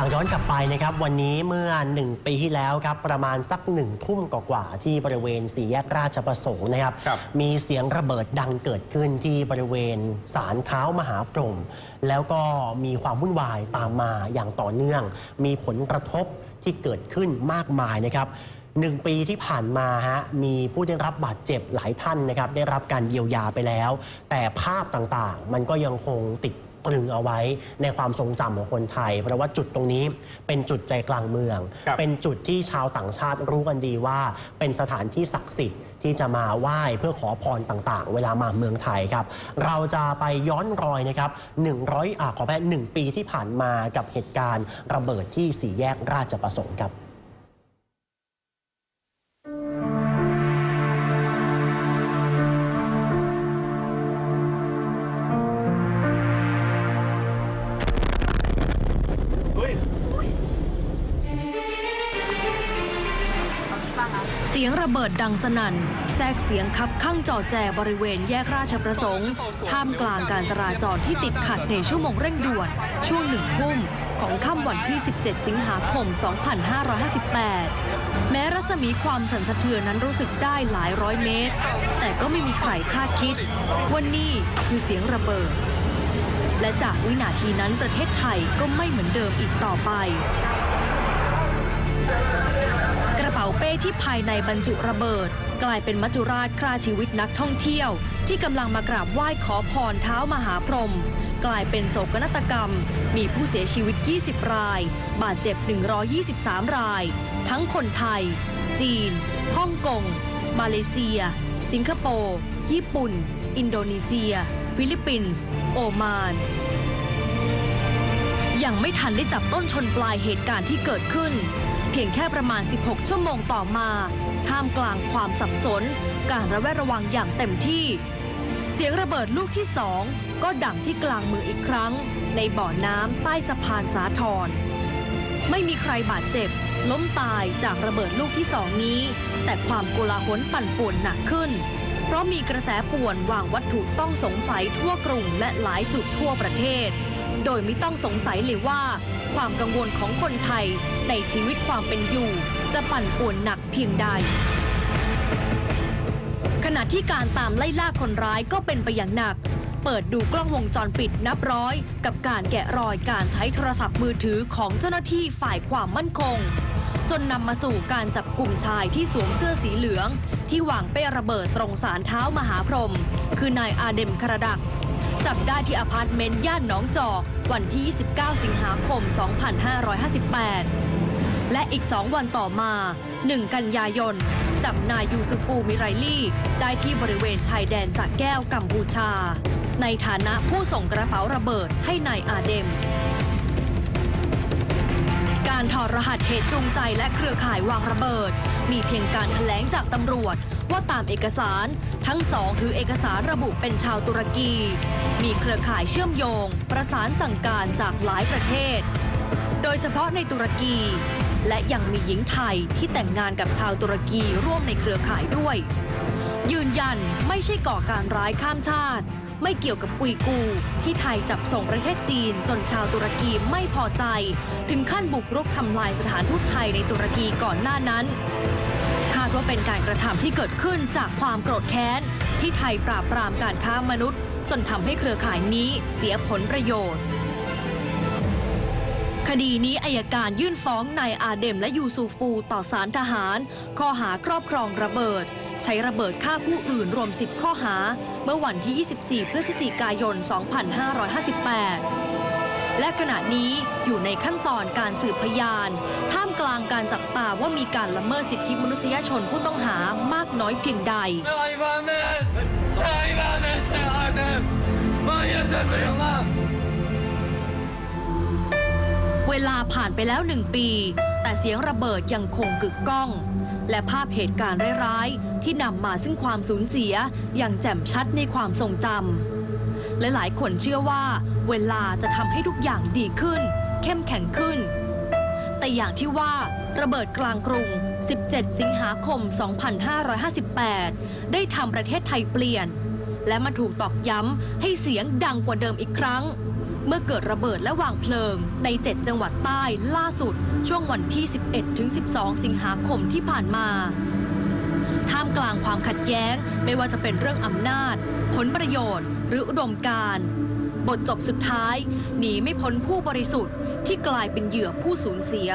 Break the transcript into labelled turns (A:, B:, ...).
A: ากย้อนกลับไปนะครับ วันนี้เมื่อหนึ่งปีที่แล้วครับ ประมาณสักหนึ่งทุ่มกว่าๆที่บริเวณสี่แยกราชประสงค์นะครับ
B: ครับ
A: มีเสียงระเบิดดังเกิดขึ้นที่บริเวณศาลเท้ามหาพรหมแล้วก็มีความวุ่นวายตามมาอย่างต่อเนื่อง มีผลกระทบที่เกิดขึ้นมากมายนะครับหนึ่งปีที่ผ่านมาฮะมีผู้ได้รับบาดเจ็บหลายท่านนะครับ ได้รับการเยียวยาไปแล้ว แต่ภาพต่างๆ มันก็ยังคงติด ตรึงเอาไว้ในความทรงจำของคนไทย เพราะว่าจุดตรงนี้เป็นจุดใจกลางเมือง
B: ครับ
A: เป็นจุดที่ชาวต่างชาติรู้กันดีว่า เป็นสถานที่ศักดิ์สิทธิ์ที่จะมาไหว้เพื่อขอพรต่างๆ เวลามาเมืองไทยครับ เราจะไปย้อนรอยนะครับ100อ่าขอแพ้หนึ่งปีที่ผ่านมากับเหตุการณ์ระเบิดที่สี่แยกราชประสงค์ครับ
C: สียงระเบิดดังสนั่น แทรกเสียงคับข้างจอแจบริเวณแยกราชประสงค์ ท่ามกลางการจราจรที่ติดขัดในชั่วโมงเร่งด่วน ช่วงหนึ่งทุ่มของค่ำวันที่ 17 สิงหาคม 2558 แม้รัศมีความสั่นสะเทือนนั้นรู้สึกได้หลายร้อยเมตร แต่ก็ไม่มีใครคาดคิดว่านี่คือเสียงระเบิด และจากวินาทีนั้นประเทศไทยก็ไม่เหมือนเดิมอีกต่อไป กระเป๋าเป้ที่ภายในบรรจุระเบิด กลายเป็นมัจจุราชฆ่าชีวิตนักท่องเที่ยว ที่กำลังมากราบไหว้ขอพรเท้ามหาพรหมกลายเป็นโศกนาฏกรรม มีผู้เสียชีวิต 20 ราย บาดเจ็บ 123 ราย ทั้งคนไทย จีน ฮ่องกง มาเลเซีย สิงคโปร์ ญี่ปุ่น อินโดนีเซีย ฟิลิปปินส์ โอมาน ยังไม่ทันได้จับต้นชนปลายเหตุการณ์ที่เกิดขึ้น เพียงแค่ประมาณ 16 ชั่วโมงต่อมา ท่ามกลางความสับสน การระแวดระวังอย่างเต็มที่ เสียงระเบิดลูกที่สองก็ดังที่กลางเมืองอีกครั้ง ในบ่อน้ำใต้สะพานสาทรไม่มีใครบาดเจ็บ ล้มตายจากระเบิดลูกที่สองนี้ แต่ความโกลาหลปั่นป่วนหนักขึ้น เพราะมีกระแสป่วนวางวัตถุต้องสงสัยทั่วกรุงและหลายจุดทั่วประเทศ โดยไม่ต้องสงสัยเลยว่า ความกังวลของคนไทยในชีวิตความเป็นอยู่ จะปั่นป่วนหนักเพียงใด ขณะที่การตามไล่ล่าคนร้ายก็เป็นไปอย่างหนัก เปิดดูกล้องวงจรปิดนับร้อย กับการแกะรอยการใช้โทรศัพท์มือถือของเจ้าหน้าที่ฝ่ายความมั่นคง จนนำมาสู่การจับกลุ่มชายที่สวมเสื้อสีเหลือง ที่วางเป้ระเบิดตรงสารเท้ามหาพรหมคือนายอาเดมคารดัก จับได้ที่อพาร์ตเมนต์ย่านหนองจอกวันที่ 29 สิงหาคม 2558 และอีก 2 วันต่อมา 1 กันยายน จับนายยูซุฟูมิไรลี่ ได้ที่บริเวณชายแดนสระแก้วกัมพูชา ในฐานะผู้ส่งกระเป๋าระเบิดให้นายอาเดม การถอดรหัสเหตุจูงใจและเครือข่ายวางระเบิด มีเพียงการแถลงจากตำรวจว่าตามเอกสาร ทั้งสองถือเอกสารระบุเป็นชาวตุรกี มีเครือข่ายเชื่อมโยง ประสานสั่งการจากหลายประเทศ โดยเฉพาะในตุรกี และยังมีหญิงไทยที่แต่งงานกับชาวตุรกีร่วมในเครือข่ายด้วย ยืนยันไม่ใช่ก่อการร้ายข้ามชาติ ไม่เกี่ยวกับอุยกู ที่ไทยจับส่งประเทศจีนจนชาวตุรกีไม่พอใจ ถึงขั้นบุกรุกทำลายสถานทูตไทยในตุรกีก่อนหน้านั้น ว่าเป็นการกระทำที่เกิดขึ้นจากความโกรธแค้น ที่ไทยปราบปรามการค้ามนุษย์ จนทำให้เครือข่ายนี้เสียผลประโยชน์ คดีนี้อายการยื่นฟ้องนายอาเดมและยูซูฟูต่อศาลทหาร ข้อหาครอบครองระเบิด ใช้ระเบิดฆ่าผู้อื่นรวม 10 ข้อหา เมื่อวันที่ 24 พฤศจิกายน 2558 และขณะนี้อยู่ในขั้นตอนการสืบพยาน ท่ามกลางการจับตาว่ามีการละเมิดสิทธิมนุษยชนผู้ต้องหามากน้อยเพียงใด เวลาผ่านไปแล้วหนึ่งปี แต่เสียงระเบิดยังคงกึกก้อง และภาพเหตุการณ์ร้ายๆ ที่นำมาซึ่งความสูญเสียอย่างแจ่มชัดในความทรงจำ และหลายคนเชื่อว่า เวลาจะทำให้ทุกอย่างดีขึ้น เข้มแข็งขึ้น แต่อย่างที่ว่า ระเบิดกลางกรุง 17 สิงหาคม 2558 ได้ทำประเทศไทยเปลี่ยน และมาถูกตอกย้ำให้เสียงดังกว่าเดิมอีกครั้ง เมื่อเกิดระเบิดและวางเพลิง ใน 7 จังหวัดใต้ล่าสุด ช่วงวันที่ 11-12 สิงหาคมที่ผ่านมา ท่ามกลางความขัดแย้ง ไม่ว่าจะเป็นเรื่องอำนาจ ผลประโยชน์ หรืออุดมการณ์บทจบสุดท้าย หนีไม่พ้นผู้บริสุทธิ์ที่กลายเป็นเหยื่อผู้สูญเสีย